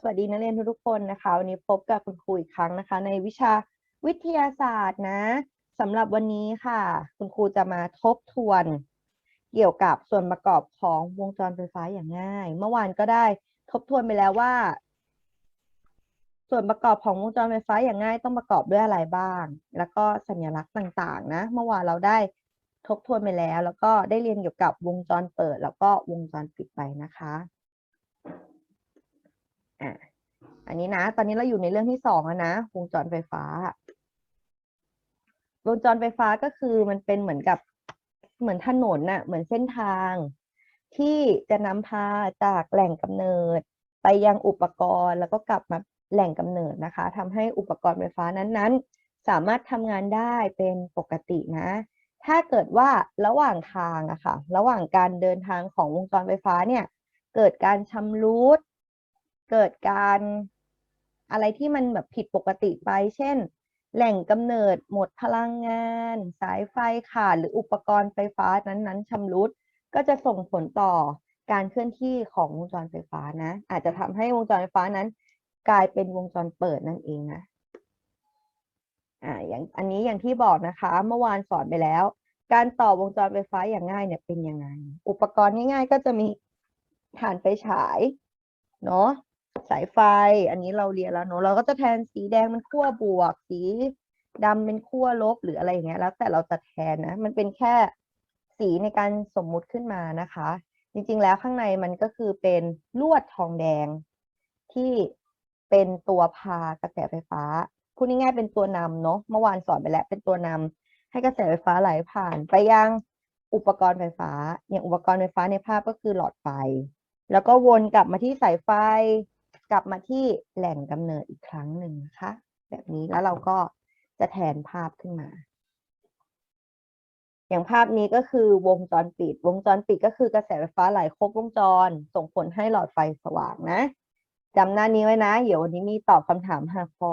สวัสดีนักเรียนทุกๆคนนะคะวันนี้พบกับคุณครูอีกครั้งนะคะ ในวิชาวิทยาศาสตร์นะสำหรับวันนี้ค่ะ คุณครูจะมาทบทวน เกี่ยวกับส่วนประกอบของวงจรไฟฟ้าอย่างง่าย เมื่อวานก็ได้ทบทวนไปแล้วว่า ส่วนประกอบของวงจรไฟฟ้าอย่างง่ายต้องประกอบด้วยอะไรบ้าง แล้วก็สัญลักษณ์ต่างๆนะเมื่อวานเราได้ทบทวนไปแล้ว แล้วก็ได้เรียนเกี่ยวกับวงจรเปิด แล้วก็วงจรปิดไปนะคะ อะอันนี้นะ ตอนนี้เราอยู่ในเรื่องที่สองแล้วนะวงจรไฟฟ้าวงจรไฟฟ้าก็คือมันเป็นเหมือนกับเหมือนถนนน่ะ เหมือนเส้นทาง ที่จะนำพาจากแหล่งกำเนิด ไปยังอุปกรณ์แล้วก็กลับมาแหล่งกำเนิดนะคะทำให้อุปกรณ์ไฟฟ้านั้นๆ สามารถทำงานได้เป็นปกตินะ ถ้าเกิดว่าระหว่างทางอะค่ะ ระหว่างการเดินทางของวงจรไฟฟ้าเนี่ย เกิดการชำรุด เกิดการอะไรที่มันแบบผิดปกติไป เช่น แหล่งกำเนิดหมดพลังงาน สายไฟขาดหรืออุปกรณ์ไฟฟ้านั้นๆชำรุด ก็จะส่งผลต่อการเคลื่อนที่ของวงจรไฟฟ้านะ อาจจะทำให้วงจรไฟฟ้านั้น กลายเป็นวงจรเปิดนั่นเองนะอ่าอย่างอันนี้อย่างที่บอกนะคะ เมื่อวานสอนไปแล้ว การต่อวงจรไฟฟ้าอย่างง่ายเนี่ยเป็นยังไง อุปกรณ์ง่ายๆ ก็จะมีถ่านไฟฉายเนาะ สายไฟ อันนี้เราเรียนแล้วเนาะเราก็จะแทนสีแดงเป็นขั้วบวก สีดำเป็นขั้วลบหรืออะไรอย่างเงี้ยแล้วแต่เราจะแทนนะ มันเป็นแค่สีในการสมมุติขึ้นมานะคะ จริงๆแล้วข้างในมันก็คือเป็นลวดทองแดงที่เป็นตัวพากระแสไฟฟ้าพูดง่ายๆเป็นตัวนำเนาะเมื่อวานสอนไปแล้วเป็นตัวนำให้กระแสไฟฟ้าไหลผ่านไปยังอุปกรณ์ไฟฟ้า อย่างอุปกรณ์ไฟฟ้าในภาพก็คือหลอดไฟ แล้วก็วนกลับมาที่สายไฟ กลับมาที่แหล่งกำเนิดอีกครั้งหนึ่งนะคะ แบบนี้แล้วเราก็จะแทนภาพขึ้นมา อย่างภาพนี้ก็คือวงจรปิด วงจรปิดก็คือกระแสไฟฟ้าไหลครบวงจร ส่งผลให้หลอดไฟสว่างนะจำหน้านี้ไว้นะ เดี๋ยววันนี้มีตอบคำถามห้าข้อ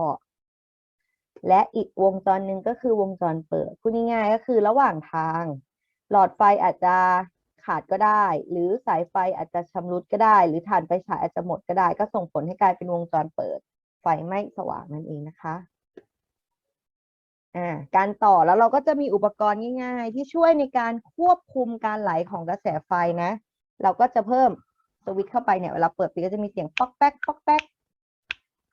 และอีกวงจรหนึ่งก็คือวงจรเปิดพูดง่ายๆก็คือระหว่างทาง หลอดไฟอาจจะ ขาดก็ได้ หรือสายไฟอาจจะชำรุดก็ได้ หรือถ่านไฟฉายอาจจะหมดก็ได้ ก็ส่งผลให้กลายเป็นวงจรเปิด ไฟไม่สว่างนั่นเองนะคะอ่าการต่อแล้วเราก็จะมีอุปกรณ์ง่ายๆ ที่ช่วยในการควบคุมการไหลของกระแสไฟนะ เราก็จะเพิ่มสวิตช์เข้าไปเนี่ยเวลาเปิดปิดก็จะมีเสียงป๊อกแป๊กป๊อกแป๊ก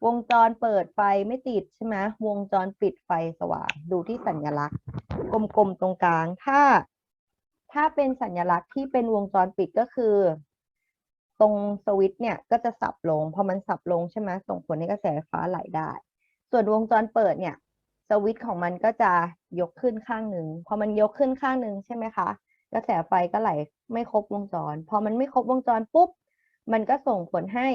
วงจรเปิดไฟไม่ติดใช่ไหมวงจรปิดไฟสว่าง ดูที่สัญลักษณ์ กลมๆตรงกลาง ถ้า ถ้าเป็นสัญลักษณ์ที่เป็นวงจรปิดก็คือ ตรงสวิตช์เนี่ยก็จะสับลงพอมันสับลงใช่ไหมส่งผลให้กระแสไฟฟ้าไหลได้ ส่วนวงจรเปิดเนี่ย สวิตช์ของมันก็จะยกขึ้นข้างหนึ่งพอมันยกขึ้นข้างหนึ่งใช่ไหมคะ กระแสไฟก็ไหลไม่ครบวงจร พอมันไม่ครบวงจรปุ๊บ มันก็ส่งผลให้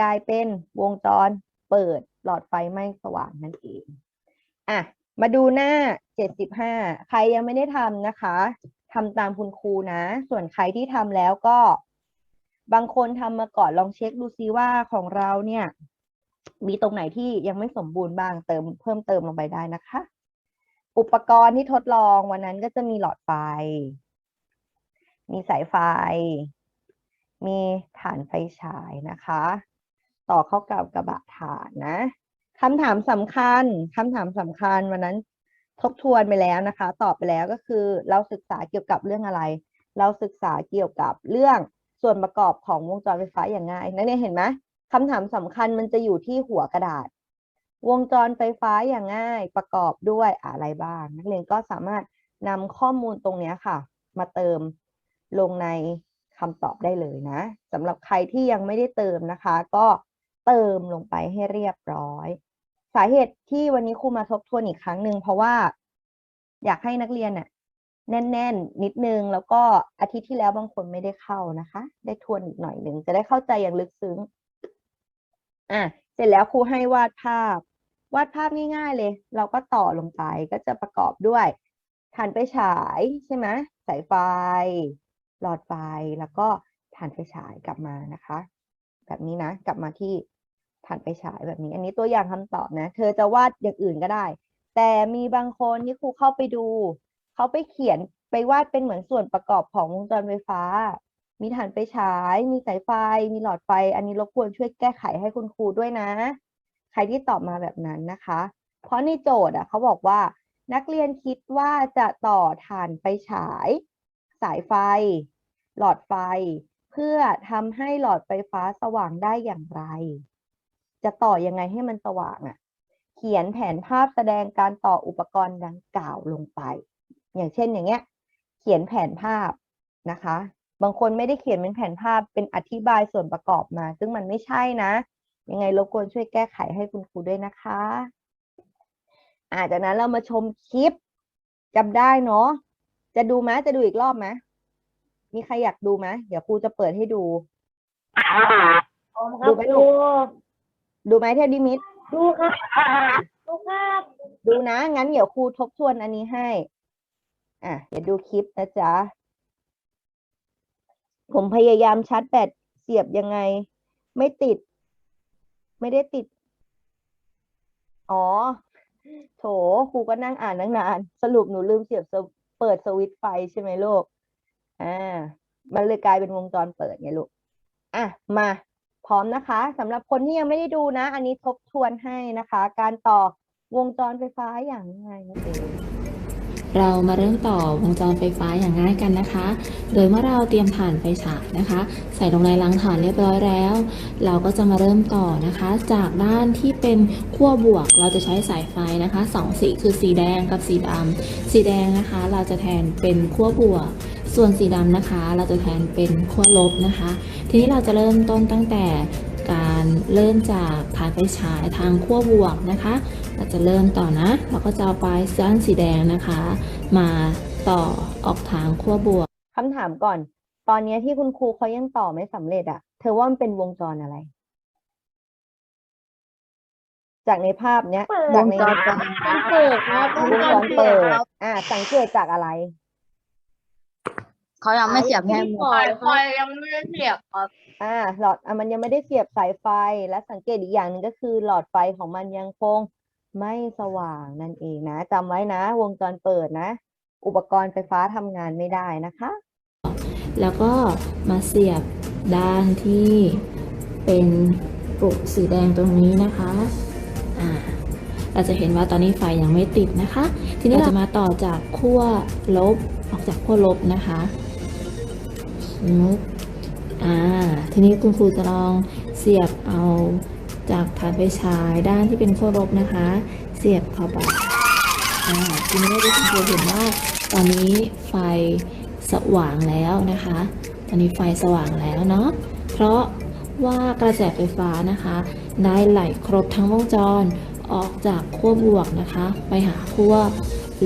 กลายเป็นวงจรเปิดหลอดไฟไม่สว่างนั่นเองอะมาดูหน้า 75 ใครยังไม่ได้ทำนะคะ ทำตามคุณครูนะ ส่วนใครที่ทำแล้วก็ บางคนทำมาก่อนลองเช็คดูซิว่าของเราเนี่ย มีตรงไหนที่ยังไม่สมบูรณ์บ้างเติมเพิ่มเติมลงไปได้นะคะ อุปกรณ์ที่ทดลองวันนั้นก็จะมีหลอดไฟ มีสายไฟ มีฐานไฟฉายนะคะ ต่อเข้ากับกระบะถ่านนะคำถามสำคัญคำถามสำคัญวันนั้น ทบทวนไปแล้วนะคะ ตอบไปแล้วก็คือเราศึกษาเกี่ยวกับเรื่องอะไร เราศึกษาเกี่ยวกับเรื่องส่วนประกอบของวงจรไฟฟ้าอย่างง่ายนักเรียนเห็นไหมคำถามสำคัญมันจะอยู่ที่หัวกระดาษ วงจรไฟฟ้าอย่างง่ายประกอบด้วยอะไรบ้าง นักเรียนก็สามารถนำข้อมูลตรงนี้ค่ะ มาเติมลงในคำตอบได้เลยนะสำหรับใครที่ยังไม่ได้เติมนะคะ ก็เติมลงไปให้เรียบร้อย สาเหตุที่วันนี้ครูมาทบทวนอีกครั้งหนึ่งเพราะว่า อยากให้นักเรียนน่ะ แน่น ๆ นิดนึง แล้วก็อาทิตย์ที่แล้วบางคนไม่ได้เข้านะคะ ได้ทวนอีกหน่อยหนึ่งจะได้เข้าใจอย่างลึกซึ้งอะเสร็จแล้วครูให้วาดภาพ วาดภาพง่าย ๆ เลย เราก็ต่อลงไปก็จะประกอบด้วยฐานไฟฉายใช่ไหมสายไฟ หลอดไฟแล้วก็ฐานไฟฉายกลับมานะคะ แบบนี้นะ กลับมาที่ ฐานไฟฉายแบบนี้ อันนี้ตัวอย่างคำตอบนะ เธอจะวาดอย่างอื่นก็ได้ แต่มีบางคนที่ครูเข้าไปดู เขาไปเขียนไปวาดเป็นเหมือนส่วนประกอบของวงจรไฟฟ้า มีฐานไฟฉาย มีสายไฟ มีหลอดไฟ อันนี้รบกวนช่วยแก้ไขให้คุณครูด้วยนะ ใครที่ตอบมาแบบนั้นนะคะ เพราะในโจทย์อะเขาบอกว่า นักเรียนคิดว่าจะต่อฐานไฟฉาย สายไฟ หลอดไฟ เพื่อทำให้หลอดไฟฟ้าสว่างได้อย่างไร จะต่อยังไงให้มันสว่างอะ เขียนแผนภาพแสดงการต่ออุปกรณ์ดังกล่าวลงไป อย่างเช่นอย่างเงี้ย เขียนแผนภาพนะคะ บางคนไม่ได้เขียนเป็นแผนภาพเป็นอธิบายส่วนประกอบมา ซึ่งมันไม่ใช่นะ ยังไงรบกวนช่วยแก้ไขให้คุณครูด้วยนะคะอ่าจากนั้นเรามาชมคลิปจำได้เนาะจะดูไหมจะดูอีกรอบไหมมีใครอยากดูไหมเดี๋ยวครูจะเปิดให้ดูดูไหมลูก ดูไหมเทพดิมิตดูครับดูครับดูนะ งั้นเดี๋ยวครูทบทวนอันนี้ให้ อะ เดี๋ยวดูคลิปนะจ๊ะ ผมพยายามชาร์จแบตเสียบยังไง ไม่ติด ไม่ได้ติด อ๋อ โถครูก็นั่งอ่านตั้งนานสรุปหนูลืมเสียบสวเปิดสวิตช์ไฟใช่ไหมลูก อ่า มันเลยกลายเป็นวงจรเปิดไงลูก อะ มา พร้อมนะคะสำหรับคนที่ยังไม่ได้ดูนะ อันนี้ทบทวนให้นะคะ การต่อวงจรไฟฟ้าอย่างง่ายนั่นเองเรามาเริ่มต่อวงจรไฟฟ้าอย่างง่ายกันนะคะ โดยเมื่อเราเตรียมถ่านไฟฉายนะคะ ใส่ลงในรังถ่านเรียบร้อยแล้ว เราก็จะมาเริ่มต่อนะคะ จากด้านที่เป็นขั้วบวก เราจะใช้สายไฟนะคะสองสีคือสีแดงกับสีดำสีแดงนะคะ เราจะแทนเป็นขั้วบวก ส่วนสีดำนะคะ เราจะแทนเป็นขั้วลบนะคะ ทีนี้เราจะเริ่มต้นตั้งแต่การเริ่มจากฐานไฟฉายทางขั้วบวกนะคะ เราจะเริ่มต่อนะ เราก็จะเอาปลายด้านสีแดงนะคะ มาต่อออกทางขั้วบวกคำถามก่อน ตอนนี้ที่คุณครูเขายังต่อไม่สำเร็จอะเธอว่ามันเป็นวงจรอะไร จากในภาพเนี้ย จากในวงจรเปิดครับวงจรเปิดอ่าสังเกตจากอะไร เขายังไม่เสียบให้หมดไฟยังไม่ได้เสียบครับอ่าหลอดอะมันยังไม่ได้เสียบสายไฟและสังเกตอีกอย่างหนึ่งก็คือหลอดไฟของมันยังคงไม่สว่างนั่นเองนะจำไว้นะ วงจรเปิดนะ อุปกรณ์ไฟฟ้าทำงานไม่ได้นะคะ แล้วก็มาเสียบด้านที่เป็นปลุกสีแดงตรงนี้นะคะอ่าเราจะเห็นว่าตอนนี้ไฟยังไม่ติดนะคะ ทีนี้เราจะมาต่อจากขั้วลบออกจากขั้วลบนะคะ นุบอ่าทีนี้คุณครูจะลองเสียบเอาจากฐานไฟฉายด้านที่เป็นขั้วลบนะคะ เสียบเข้าไปอ่าทีนี้คุณครูเห็นว่าตอนนี้ไฟสว่างแล้วนะคะ ตอนนี้ไฟสว่างแล้วเนาะเพราะว่ากระแสไฟฟ้านะคะได้ไหลครบทั้งวงจรออกจากขั้วบวกนะคะ ไปหาขั้ว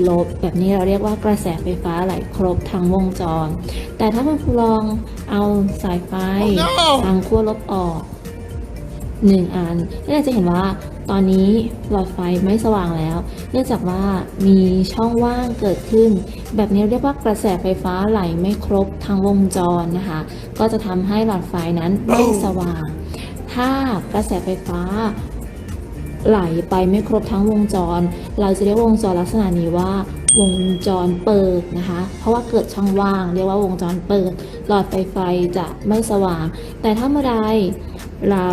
ลบ แบบนี้เราเรียกว่ากระแสไฟฟ้าไหลครบทั้งวงจร แต่ถ้าคุณครูลองเอาสายไฟทางขั้วลบออกหนึ่งอันก็จะเห็นว่าตอนนี้หลอดไฟไม่สว่างแล้ว เนื่องจากว่ามีช่องว่างเกิดขึ้น แบบนี้เรียกว่ากระแสไฟฟ้าไหลไม่ครบทั้งวงจรนะคะ ก็จะทำให้หลอดไฟนั้นไม่สว่าง ถ้ากระแสไฟฟ้า ไหลไปไม่ครบทั้งวงจร เราจะเรียกวงจรลักษณะนี้ว่าวงจรเปิดนะคะ เพราะว่าเกิดช่องว่าง เรียกว่าวงจรเปิด หลอดไฟไฟจะไม่สว่าง แต่ถ้าเมื่อใดเรา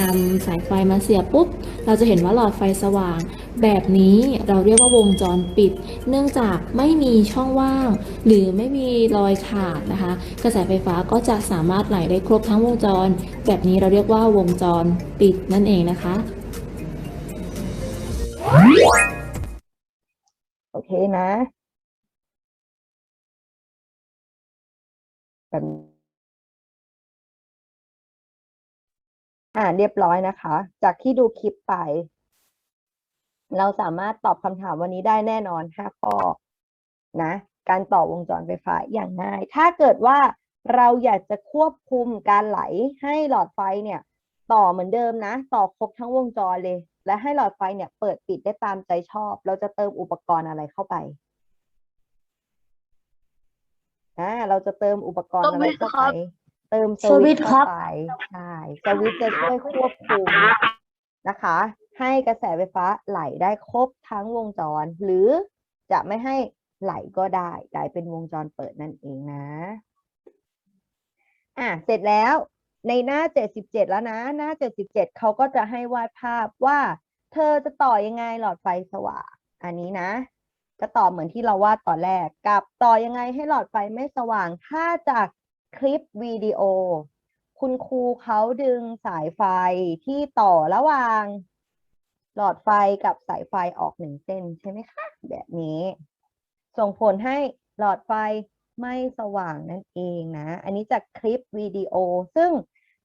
นำสายไฟมาเสียบปุ๊บ เราจะเห็นว่าหลอดไฟสว่าง แบบนี้เราเรียกว่าวงจรปิด เนื่องจากไม่มีช่องว่าง หรือไม่มีรอยขาดนะคะ กระแสไฟฟ้าก็จะสามารถไหลได้ครบทั้งวงจร แบบนี้เราเรียกว่าวงจรปิดนั่นเองนะคะ โอเคนะแบบอ่าเรียบร้อยนะคะ จากที่ดูคลิปไป เราสามารถตอบคำถามวันนี้ได้แน่นอนห้าข้อนะ การต่อวงจรไฟฟ้าอย่างง่าย ถ้าเกิดว่าเราอยากจะควบคุมการไหลให้หลอดไฟเนี่ย ต่อเหมือนเดิมนะ ต่อครบทั้งวงจรเลย และให้หลอดไฟเนี่ยเปิดปิดได้ตามใจชอบ เราจะเติมอุปกรณ์อะไรเข้าไปอ่าเราจะเติมอุปกรณ์อะไรเข้าสวิตช์คไปรับเติมสสวิวิตตช์ช์ครัเข้าบไปใช่สวิตช์จะช่วยควบคุมนะคะ ให้กระแสไฟฟ้าไหลได้ครบทั้งวงจร หรือจะไม่ให้ไหลก็ได้กลายเป็นวงจรเปิดนั่นเองนะ อะเสร็จแล้ว ในหน้าเจ็ดสิบเจ็ดแล้วนะ หน้าเจ็ดสิบเจ็ดเขาก็จะให้วาดภาพว่า เธอจะต่อยังไงหลอดไฟสว่าง อันนี้นะ ก็ต่อเหมือนที่เราวาดตอนแรก กับต่อยังไงให้หลอดไฟไม่สว่าง ถ้าจากคลิปวิดีโอ คุณครูเขาดึงสายไฟที่ต่อระหว่าง หลอดไฟกับสายไฟออกหนึ่งเส้นใช่ไหมคะ แบบนี้ ส่งผลให้หลอดไฟไม่สว่างนั่นเองนะ อันนี้จากคลิปวิดีโอ ซึ่ง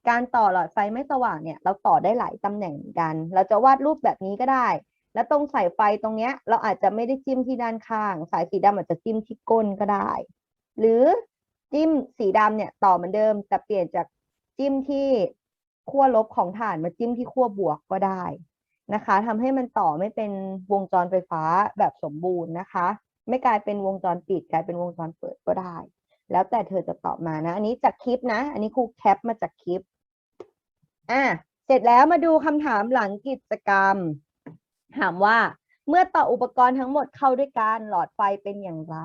การต่อหลอดไฟไม่สว่างเนี่ย เราต่อได้หลายตำแหน่งเหมือนกัน เราจะวาดรูปแบบนี้ก็ได้ แล้วตรงสายไฟตรงเนี้ย เราอาจจะไม่ได้จิ้มที่ด้านข้าง สายสีดำอาจจะจิ้มที่ก้นก็ได้ หรือจิ้มสีดำเนี่ยต่อเหมือนเดิม แต่เปลี่ยนจากจิ้มที่ขั้วลบของฐานมาจิ้มที่ขั้วบวกก็ได้นะคะทำให้มันต่อไม่เป็นวงจรไฟฟ้าแบบสมบูรณ์นะคะ ไม่กลายเป็นวงจรปิด กลายเป็นวงจรเปิดก็ได้ แล้วแต่เธอจะตอบมานะ อันนี้จากคลิปนะ อันนี้ครูแคปมาจากคลิป อะเสร็จแล้วมาดูคำถามหลังกิจกรรม ถามว่าเมื่อต่ออุปกรณ์ทั้งหมดเข้าด้วยกันหลอดไฟเป็นอย่างไร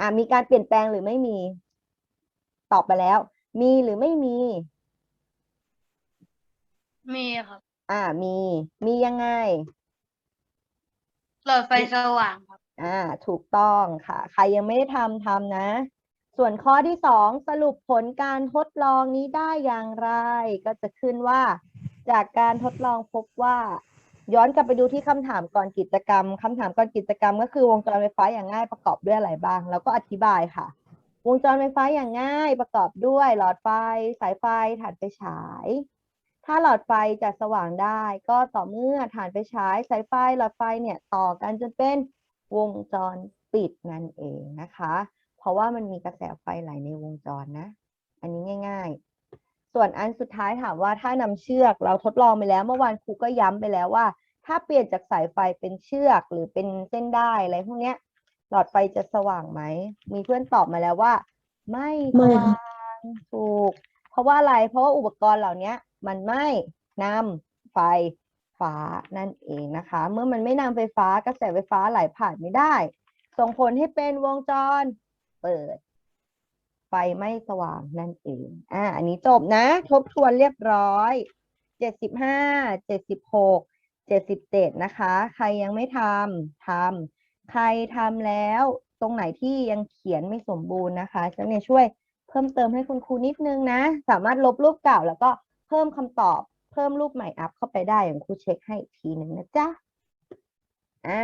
อะมีการเปลี่ยนแปลงหรือไม่มี ตอบไปแล้ว มีหรือไม่มี มีครับ อ่ามี มียังไง หลอดไฟสว่างครับ อ่า ถูกต้องค่ะ ใครยังไม่ได้ทำทำนะ ส่วนข้อที่สองสรุปผลการทดลองนี้ได้อย่างไร ก็จะขึ้นว่า จากการทดลองพบว่า ย้อนกลับไปดูที่คำถามก่อนกิจกรรมคำถามก่อนกิจกรรม ก็คือวงจรไฟฟ้าอย่างง่ายประกอบด้วยอะไรบ้าง แล้วก็อธิบายค่ะ วงจรไฟฟ้าอย่างง่ายประกอบด้วย หลอดไฟ สายไฟถ่านไฟฉาย ถ้าหลอดไฟจะสว่างได้ ก็ต่อเมื่อถ่านไฟฉาย สายไฟหลอดไฟเนี่ยต่อกันจนเป็นวงจรปิดนั่นเองนะคะ ราะว่ามันมีกระแสไฟไหลในวงจรนะ อันนี้ง่าย ๆ ส่วนอันสุดท้ายถามว่าถ้านำเชือกเราทดลองไปแล้ว เมื่อวานครูก็ย้ำไปแล้วว่า ถ้าเปลี่ยนจากสายไฟเป็นเชือกหรือเป็นเส้นได้อะไรพวกเนี้ย หลอดไฟจะสว่างไหม มีเพื่อนตอบมาแล้วว่า ไม่สไม่ว่างถูก เพราะว่าอะไร เพราะว่าอุปกรณ์เหล่านี้มันไม่นำไฟฟ้านั่นเองนะคะ เมื่อมันไม่นำไฟฟ้ากระแสไฟฟ้าไหลผ่านไม่ได้ ส่งผลให้เป็นวงจร เปิด ไฟไม่สว่างนั่นเอง อ่า อันนี้จบนะ ทบทวนเรียบร้อย เจ็ดสิบห้า เจ็ดสิบหก เจ็ดสิบเจ็ดนะคะ ใครยังไม่ทำทำใครทำแล้ว ตรงไหนที่ยังเขียนไม่สมบูรณ์นะคะจะเนี่ยช่วยเพิ่มเติมให้คุณครูนิดนึงนะ สามารถลบรูปเก่าแล้วก็เพิ่มคำตอบ เพิ่มรูปใหม่อัพเข้าไปได้อย่างครูเช็คให้อีกทีหนึ่งนะจ๊ะ อ่า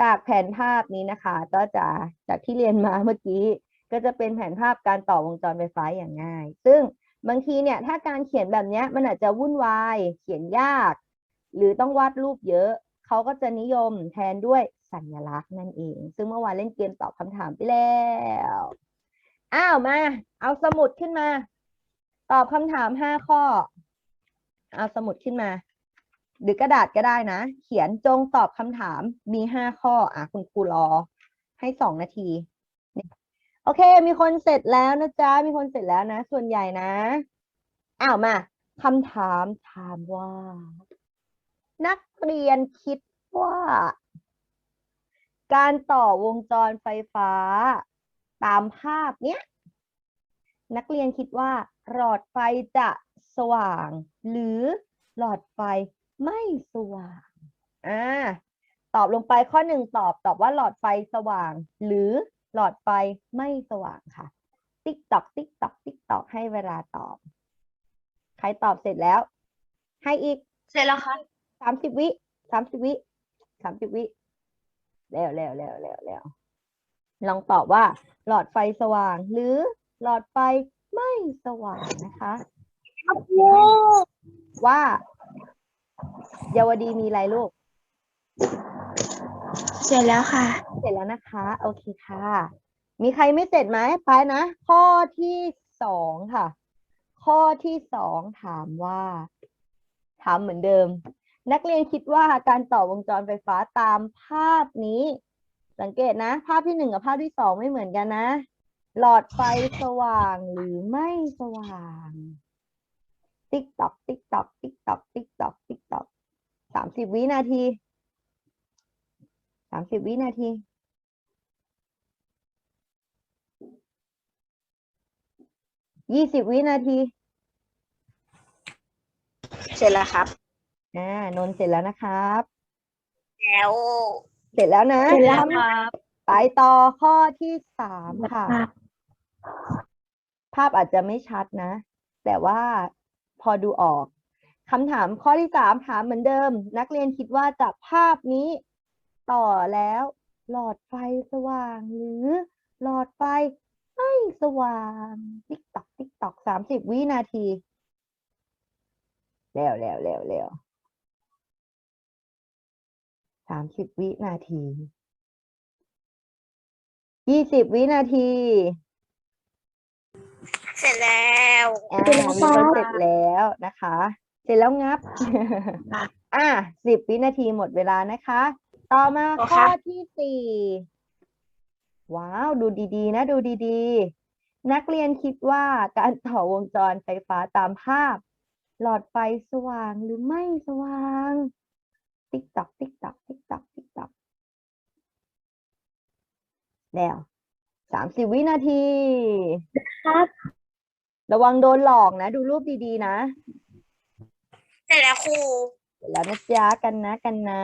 จากแผนภาพนี้นะคะ ก็จะจากที่เรียนมาเมื่อกี้ ก็จะเป็นแผนภาพการต่อวงจรไฟฟ้าอย่างง่าย ซึ่งบางทีเนี่ยถ้าการเขียนแบบนี้มันอาจจะวุ่นวาย เขียนยาก หรือต้องวาดรูปเยอะ เขาก็จะนิยมแทนด้วยสัญลักษณ์นั่นเอง ซึ่งเมื่อวานเล่นเกมตอบคำถามไปแล้วอ้าวมา เอาสมุดขึ้นมา ตอบคำถามห้าข้อ เอาสมุดขึ้นมา หรือกระดาษก็ได้นะ เขียนจงตอบคำถามมีห้าข้ออะคุณครูรอให้สองนาที โอเค มีคนเสร็จแล้วนะจ๊ะ มีคนเสร็จแล้วนะ ส่วนใหญ่นะ อ้าวมาคำถามถามว่า นักเรียนคิดว่า การต่อวงจรไฟฟ้า ตามภาพเนี้ย นักเรียนคิดว่า หลอดไฟจะสว่าง หรือหลอดไฟ ไม่สว่างอ่าตอบลงไปข้อหนึ่งตอบตอบว่าหลอดไฟสว่าง หรือหลอดไฟไม่สว่างค่ะ ติ๊กตอกติ๊กตอกติ๊กตอกให้เวลาตอบ ใครตอบเสร็จแล้ว ให้อีกเสร็จแล้วครับสามสิบวิสามสิบวิสามสิบวิเร็วเร็วเร็วเร็วเร็วลองตอบว่า หลอดไฟสว่าง หรือหลอดไฟไม่สว่างนะคะว่า เยาวดีมีอะไรลูก เสร็จแล้วค่ะ เสร็จแล้วนะคะ โอเคค่ะ มีใครไม่เสร็จไหมไปนะ ข้อที่สองค่ะ ข้อที่สองถามว่า ถามเหมือนเดิม นักเรียนคิดว่าการต่อวงจรไฟฟ้าตามภาพนี้ สังเกตนะ ภาพที่หนึ่งกับภาพที่สองไม่เหมือนกันนะ หลอดไฟสว่างหรือไม่สว่าง ติ๊กตอกติ๊กตอกติ๊กตอกติ๊กตอกติ๊กตอกสามสิบวินาทีสามสิบวินาทียี่สิบวินาที เสร็จแล้วครับ อ่านนท์เสร็จแล้วนะครับ แล้วเสร็จแล้วนะเสร็จแล้วคำไปต่อข้อที่สามค่ะ ภาพอาจจะไม่ชัดนะ แต่ว่า พอดูออกคำถามข้อที่สามถามเหมือนเดิม นักเรียนคิดว่าจากภาพนี้ต่อแล้ว หลอดไฟสว่างหรือหลอดไฟไม่สว่าง ติ๊กตอกติ๊กตอกสามสิบวินาทีเร็วเร็วเร็วเร็วสามสิบวินาทียี่สิบวินาที เสร็จแล้วอ่ามีคนเสร็จแล้วนะคะ เสร็จแล้วงับ อะสิบวินาทีหมดเวลานะคะ ต่อมาข้อที่สี่ว้าว ดูดีๆ นะ ดูดีๆ นักเรียนคิดว่าการต่อวงจรไฟฟ้าตามภาพ หลอดไฟสว่างหรือไม่สว่าง ติ๊กตอก ติ๊กตอก ติ๊กตอก ติ๊กตอก แล้วสามสิบวินาที ครับ ระวังโดนหลอกนะ ดูรูปดีๆนะเสร็จแล้วครูเสร็จแล้วนะจ๊ะกันนะกันนะ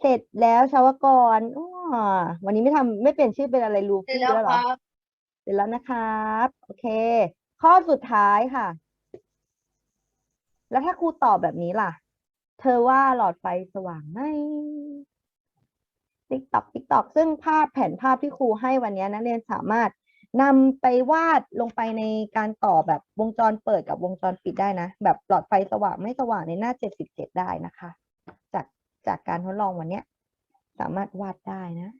เสร็จแล้วชาวกรอ้อวันนี้ไม่ทำไม่เปลี่ยนชื่อเป็นอะไรลูเสร็จฟี่แล้วแล้วเหครอรับเสร็จแล้วนะครับ โอเค ข้อสุดท้ายค่ะ แล้วถ้าครูตอบแบบนี้ล่ะ เธอว่าหลอดไฟสว่างไหมติ๊กตอกติ๊กตอกซึ่งภาพแผนภาพที่ครูให้วันนี้นักเรียนสามารถ นำไปวาดลงไปในการต่อแบบวงจรเปิดกับวงจรปิดได้นะ แบบหลอดไฟสว่างไม่สว่างในหน้าเจ็ดสิบเจ็ดได้นะคะ จากจากการทดลองวันเนี้ยสามารถวาดได้นะ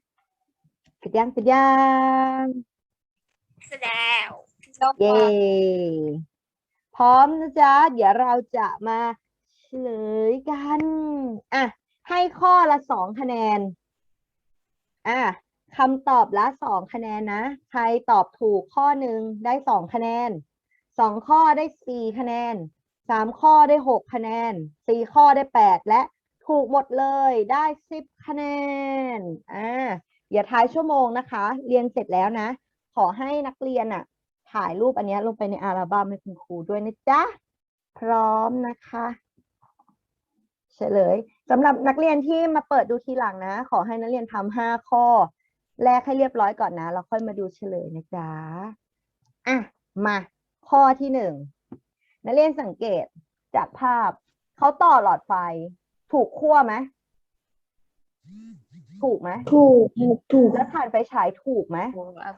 เสร็จยังเสร็จยังเสร็จแล้วเย้พร้อมนะจ๊ะ เดี๋ยวเราจะมาเฉลยกัน อะ ให้ข้อละสองคะแนน อะ คำตอบละสองคะแนนนะ ใครตอบถูกข้อหนึ่งได้สองคะแนนสองข้อได้สี่คะแนนสามข้อได้หกคะแนนสี่ข้อได้แปดและถูกหมดเลยได้สิบคะแนนอ่าอย่าท้ายชั่วโมงนะคะ เรียนเสร็จแล้วนะ ขอให้นักเรียนอะ ถ่ายรูปอันนี้ลงไปในอัลบั้มให้คุณครูด้วยนะจ๊ะ พร้อมนะคะเฉลยสำหรับนักเรียนที่มาเปิดดูทีหลังนะ ขอให้นักเรียนทำห้าข้อ แรกให้เรียบร้อยก่อนนะแล้วค่อยมาดูเฉลยนะจ๊ะอะมาข้อที่หนึ่งนักเรียนสังเกตจากภาพเขาต่อหลอดไฟ ถูกขั้วไหมถูกไหมถูกถูกแล้วถ่านไฟฉายถูกไหมถูกครับ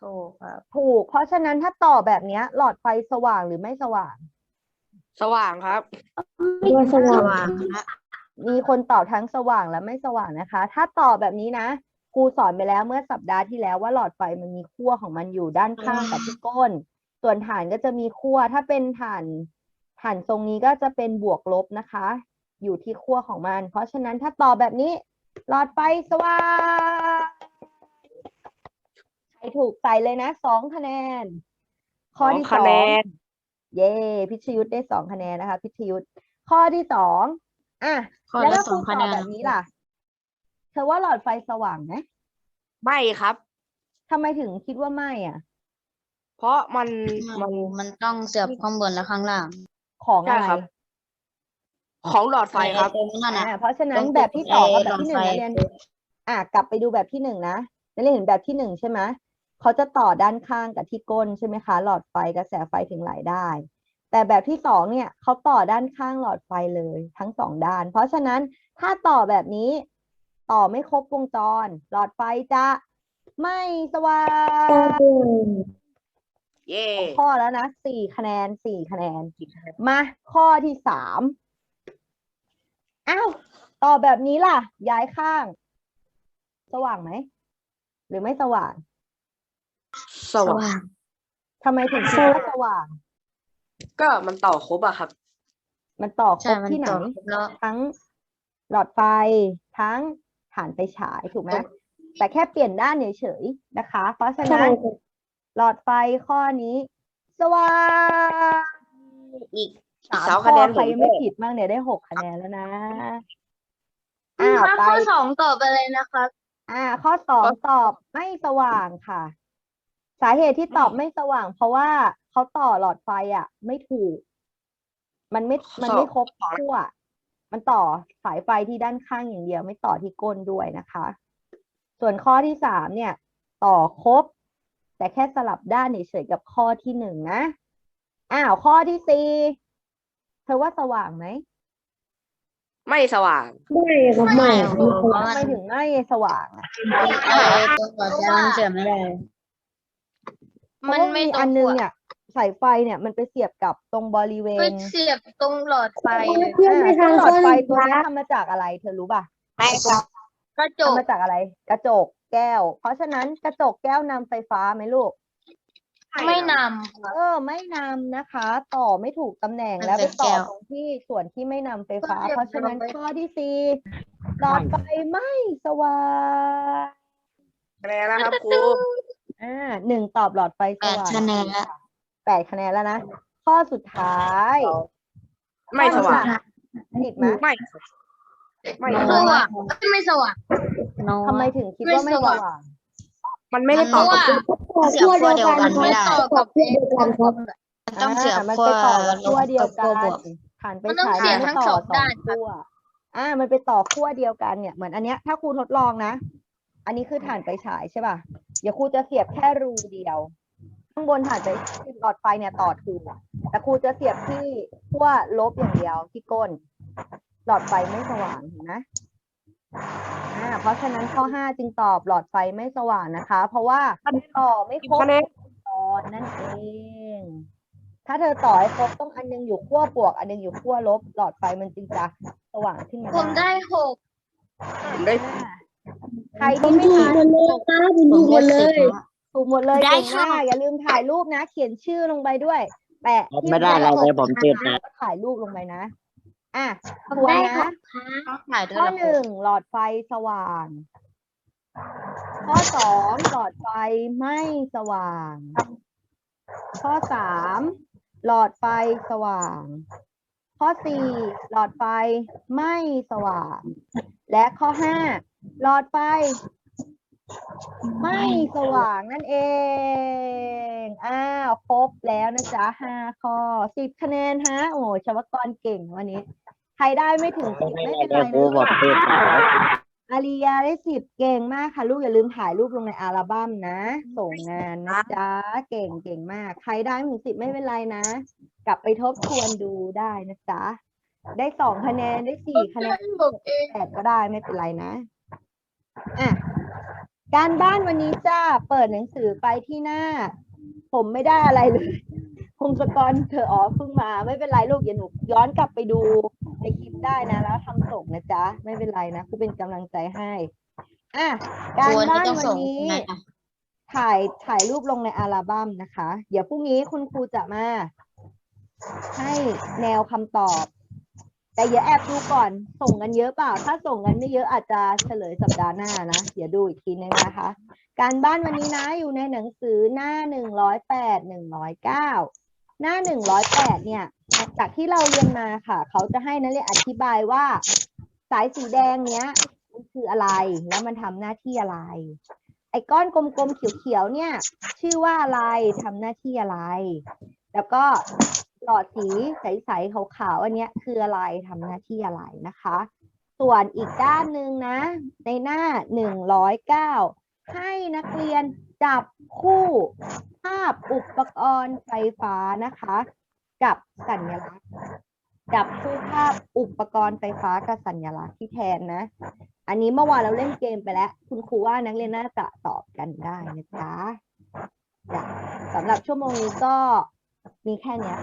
ถูกครับถูกเพราะฉะนั้นถ้าต่อแบบเนี้ย หลอดไฟสว่างหรือไม่สว่าง สว่างครับด้วยสว่างว่างครับ มีคนตอบทั้งสว่างและไม่สว่างนะคะ ถ้าตอบแบบนี้นะครูสอนไปแล้วเมื่อสัปดาห์ที่แล้วว่าหลอดไฟมันมีขั้วของมันอยู่ด้านข้างกับที่ก้น ส่วนฐานก็จะมีขั้วถ้าเป็นฐานฐานทรงนี้ก็จะเป็นบวกลบนะคะ อยู่ที่ขั้วของมัน เพราะฉะนั้นถ้าตอบแบบนี้ หลอดไฟสว่างใครถูกใส่เลยนะสองคะแนน ข้อที่สคะอแนงนเย้พิชยุทธได้สองคะแนนนะคะ พิชยุทธข้อที่สอง อะข้อแล้วละถ้าสคุองณตคะอบแนนแบบนี้ล่ะ เธอว่าหลอดไฟสว่างไหมไม่ครับ ทำไมถึงคิดว่าไม่อะ เพราะมันมัน มันต้องเสียบข้างบนและข้างล่างของใช่อะไรครับ ของหลอดไฟครับ ตรงนั่นอ่าน่ะเพราะฉะนั้นตรงแบบที่สองกับไอ้แบบที่หนึ่งหลอดไฟนักเรียนอะกลับไปดูแบบที่หนึ่งนะนักเรียนเห็นแบบที่หนึ่งใช่ไหมเขาจะต่อด้านข้างกับที่ก้นใช่ไหมคะ หลอดไฟกระแสไฟถึงไหลได้ แต่แบบที่สองเนี่ยเขาต่อด้านข้างหลอดไฟเลยทั้งสองด้าน เพราะฉะนั้นถ้าต่อแบบนี้ ต่อไม่ครบวงจร หลอดไฟจะไม่สว่างเย่ข้อแล้วนะสี่คะแนนสี่คะแนน มาข้อที่สามอ้าวต่อแบบนี้ล่ะ ย้ายข้าง สว่างไหม หรือไม่สว่าง สว่างทำไมถึงคิดว่าสว่าง ก็มันต่อครบอะครับ มันต่อครใช่บมันที่ไหน ต่อครบแล้ว ทั้งหลอดไฟทั้งฐานไฟฉายถูกไหมถูก แต่แค่เปลี่ยนด้านเฉยๆนะคะ เพราะฉะนั้นหลอดไฟข้อนี้ สว่างอีกสามสามข้คะอแนนใครผมยังไม่ด้วยผิดบ้างเนี่ยได้หกคะแนนแล้วนะอ้าอ้าววไปข้อสองตอบไปเลยนะครับ อ่า ข้อสองตอบไม่สว่างค่ะ สาเหตุที่ตอบไม่สว่าง เพราะว่าเขาต่อหลอดไฟอะ ไม่ถูก มันไม่มันไม่ครบขั้วมันต่อสายไฟที่ด้านข้างอย่างเดียว ไม่ต่อที่ก้นด้วยนะคะ ส่วนข้อที่สามเนี่ย ต่อครบ แต่แค่สลับด้านเฉยๆกับข้อที่หนึ่งนะอ้าวข้อที่สี่เธอว่าสว่างไหมไม่สว่าง ไม่ครับไม่เพราะทำว่าไมถึงไม่สว่างอะตัวหลอดยางเสียบไม่ได้เพ มัราะนว่าไม่มีตรอังนนึงหัวเนี่ยสายไฟเนี่ยมันไปเสียบกับตรงบริเวไปณเสียบตรงหลอดไฟเลยอ่าซึ่งหลอดไฟตัวเนี้ยทำมาจากอะไร เธอรู้ป่ะกระจกทำมาจากอะไร กระจกแก้ว เพราะฉะนั้นกระจกแก้วนำไฟฟ้าไหมลูก ไม่นำครับเออ ไม่นำนะคะ ต่อไม่ถูกตำแหน่งมันแล้วไปเป็นต่อแก้วตรงที่ส่วนที่ไม่นำไฟฟ้าก็เรียบเพราะฉะนั้นร้อยข้อที่สี่หลอดไฟไม่สว่างคะแนนแล้วครับครู อ่าหนึ่งตอบหลอดไฟสแปดว่างคะแนนละแปดคะแนนแล้วนะ ข้อสุดท้ายไม่สว่างผิดไหมไม่ไม่สว่าง ไม่สว่าง น้อยทำไมถึงคิดว่าไม่สว่างมันไม่ได้ต่อกับเสียบขั้วเดียวกันไม่ได้ ต่อกับเอต้องเสียบอ่ามันขั้วไปต่อลขั้วบเดียวกับกัขั้วนบวกฐานไปมันต้องฉายเสียบไม่ทั้งต่สองด้านครับ ขั้วอ่า มันไปต่อขั้วเดียวกันเนี่ยเหมือนอันเนี้ยถ้าครูทดลองนะ อันนี้คือฐานไปฉายใช่ป่ะ เดี๋ยวครูจะเสียบแค่รูเดียว ข้างบนฐานไปหลอดไฟเนี่ยต่อถูกแต่ครูจะเสียบที่ขั้วลบอย่างเดียวที่ก้น หลอดไฟไม่สว่างเห็นไหมอ่าเพราะฉะนั้นข้อห้าจึงตอบหลอดไฟไม่สว่างนะคะ เพราะว่าต่อไม่ครบคะแนนตอนนั่นเอง ถ้าเธอต่อให้ครบต้องอันหนึงอยู่ขั้วบวก อันหนึงอยู่ขั้วลบ หลอดไฟมันจึงจะสว่างขึ้นมาผมได้หกผมได้อ่า ใครที่ไม่ทันผมได้สิบละถูกหมดเลยได้เก่งค่ะมากอย่าลืมถ่ายรูปนะ เขียนชื่อลงไปด้วย แปะที่ไม่ได้อะไรเลยผมติดนะแล้วก็ถ่ายรูปลงไปนะ อะทวนนะต้องถ่ายด้วยข้อละหนึ่งหลอดไฟสว่าง ข้อสองหลอดไฟไม่สว่าง ข้อสามหลอดไฟสว่าง ข้อสี่หลอดไฟไม่สว่าง และข้อห้า หลอดไฟไม่สว่างนั่นเอง อ้าวครบแล้วนะจ๊ะห้าข้อสิบคะแนนฮะ โอ้โหชวกรเก่งวันนี้ ใครได้ไม่ถึงสิบไม่เป็นไรครูบอกนะติดนะอาริยาได้สิบเก่งมากค่ะ ลูกอย่าลืมถ่ายรูปลงในอัลบั้มนะ ส่งงานนะจ๊ะ เก่งเก่งมาก ใครได้ไม่ถึงสิบไม่เป็นไรนะ กลับไปทบทวนดูได้นะจ๊ะ ได้สองคะแนนได้สี่คะแนนหกเองแปดก็ได้ไม่เป็นไรนะ อะการบ้านวันนี้จ้าเปิดหนังสือไปที่หน้า ผมไม่ได้อะไรเลยพงศกรเธออ๋อเพิ่งมาไม่เป็นไรลูกอย่าหนูย้อนกลับไปดูในคลิปได้นะแล้วทำส่งนะจ๊ะ ไม่เป็นไรนะครูเป็นกำลังใจให้อะการควรบ้านต้องวันส่งนี้ไหมอะถ่ายถ่ายรูปลงในอัลบั้มนะคะ เดี๋ยวพรุ่งนี้คุณครูจะมา ให้แนวคำตอบ แต่อย่าแอบดูก่อนส่งกันเยอะเปล่า ถ้าส่งกันไม่เยอะอาจจะเฉลยสัปดาห์หน้านะเดี๋ยวดูอีกทีนึงนะคะ การบ้านวันนี้นะอยู่ในหนังสือหน้าหนึ่งร้อยแปดหนึ่งร้อยเก้าหน้าหนึ่งร้อยแปดเนี่ย จากที่เราเรียนมาค่ะ เขาจะให้นักเรียนอธิบายว่า สายสีแดงเนี้ยมันคืออะไรแล้วมันทำหน้าที่อะไร ไอ้ก้อนกลมๆเขียวๆเนี่ย ชื่อว่าอะไรทำหน้าที่อะไร แล้วก็ หลอดสีใสๆขาวๆอันนี้คืออะไรทำหน้าที่อะไรนะคะ ส่วนอีกด้านหนึ่งนะ ในหน้าหนึ่งร้อยเก้าให้นักเรียนจับคู่ภาพอุปกรณ์ไฟฟ้านะคะ กับสัญลักษณ์จับคู่ภาพอุปกรณ์ไฟฟ้ากับสัญลักษณ์ที่แทนนะ อันนี้เมื่อวานเราเล่นเกมไปแล้ว คุณครูว่านักเรียนน่าจะตอบกันได้นะจ๊ะสำหรับชั่วโมงนี้ก็ 没看见